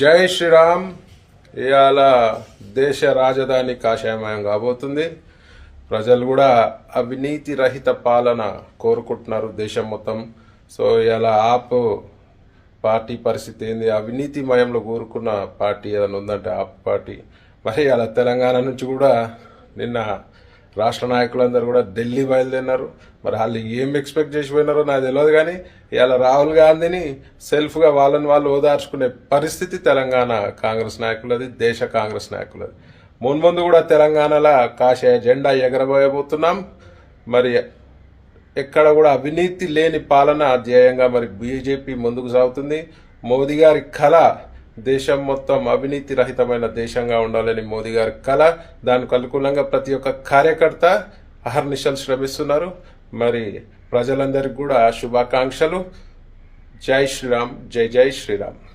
జై శ్రీరామ్. ఇవాళ దేశ రాజధాని కాషాయమయం కాబోతుంది. ప్రజలు కూడా అవినీతి రహిత పాలన కోరుకుంటున్నారు దేశం మొత్తం. సో ఇవాళ ఆప్ పార్టీ పరిస్థితి ఏంది? అవినీతి మయంలో కోరుకున్న పార్టీ ఏదైనా ఉందంటే ఆప్ పార్టీ. మరి అలా తెలంగాణ నుంచి కూడా నిన్న రాష్ట్ర నాయకులందరూ కూడా ఢిల్లీ బయలుదేరినారు. మరి వాళ్ళు ఏం ఎక్స్పెక్ట్ చేసిపోయినారో నాకు తెలియదు కానీ ఇవాళ రాహుల్ గాంధీని సెల్ఫ్గా వాళ్ళని వాళ్ళు ఓదార్చుకునే పరిస్థితి తెలంగాణ కాంగ్రెస్ నాయకులది దేశ కాంగ్రెస్ నాయకులది. మున్ముందు కూడా తెలంగాణలో కాషాయ జెండా ఎగరబోయబోతున్నాం. మరి ఎక్కడ కూడా అవినీతి లేని పాలన ధ్యేయంగా మరి బీజేపీ ముందుకు సాగుతుంది. మోదీ గారి కళ దేశం మొత్తం అవినీతి రహితమైన దేశంగా ఉండాలని మోదీ గారి కళ దానికి అనుకూలంగా ప్రతి ఒక్క కార్యకర్త అహర్నిశలు శ్రమిస్తున్నారు. మరి ప్రజలందరికీ కూడా శుభాకాంక్షలు. జై శ్రీరామ్ జై జై శ్రీరామ్.